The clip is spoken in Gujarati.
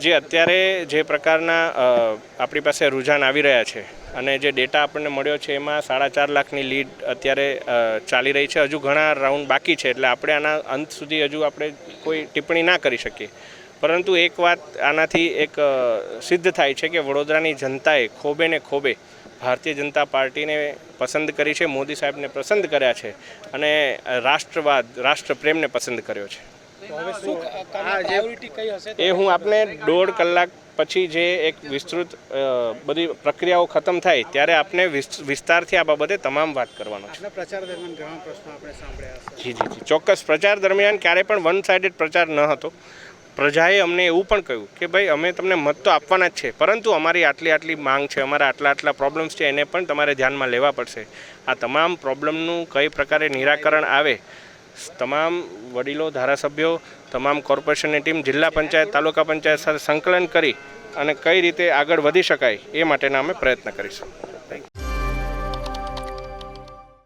જે, અત્યારે જે પ્રકારના આપણી પાસે રુઝાન આવી રહ્યા છે અને જે ડેટા આપણને મળ્યો છે એમાં સાડા ચાર લાખની લીડ અત્યારે ચાલી રહી છે. હજુ ઘણા રાઉન્ડ બાકી છે એટલે આપણે આના અંત સુધી હજુ આપણે કોઈ ટિપ્પણી ના કરી શકીએ. પરંતુ એક વાત આનાથી એક સિદ્ધ થાય છે કે વડોદરાની જનતાએ ખોબે ને ખોબે ભારતીય જનતા પાર્ટીને પસંદ કરી છે, મોદી સાહેબને પસંદ કર્યા છે અને રાષ્ટ્રવાદ, રાષ્ટ્રપ્રેમને પસંદ કર્યો છે. એ હું આપને દોઢ કલાક પછી જે એક વિસ્તૃત બધી પ્રક્રિયાઓ ખતમ થાય ત્યારે આપને વિસ્તારથી આ બાબતે તમામ વાત કરવાનો છે. પ્રચાર દરમિયાન ઘણા પ્રશ્નો આપણે સાંભળ્યા જી જી જી. ચોક્કસ પ્રચાર દરમિયાન ક્યારે પણ વન સાઇડેડ પ્રચાર ન હતો. પ્રજાએ અમને એવું પણ કહ્યું કે ભાઈ અમે તમને મત તો આપવાના જ છે પરંતુ અમારી આટલી આટલી માંગ છે અમારા આટલા આટલા પ્રોબ્લેમ્સ છે એને પણ તમારે ધ્યાનમાં લેવા પડશે. આ તમામ પ્રોબ્લેમનું કઈ પ્રકારે નિરાકરણ આવે તમામ વડીલો, ધારાસભ્યો, તમામ કોર્પોરેશનની ટીમ, જિલ્લા પંચાયત, તાલુકા પંચાયત સાથે સંકલન કરી અને કઈ રીતે આગળ વધી શકાય એ માટેના અમે પ્રયત્ન કરીશું.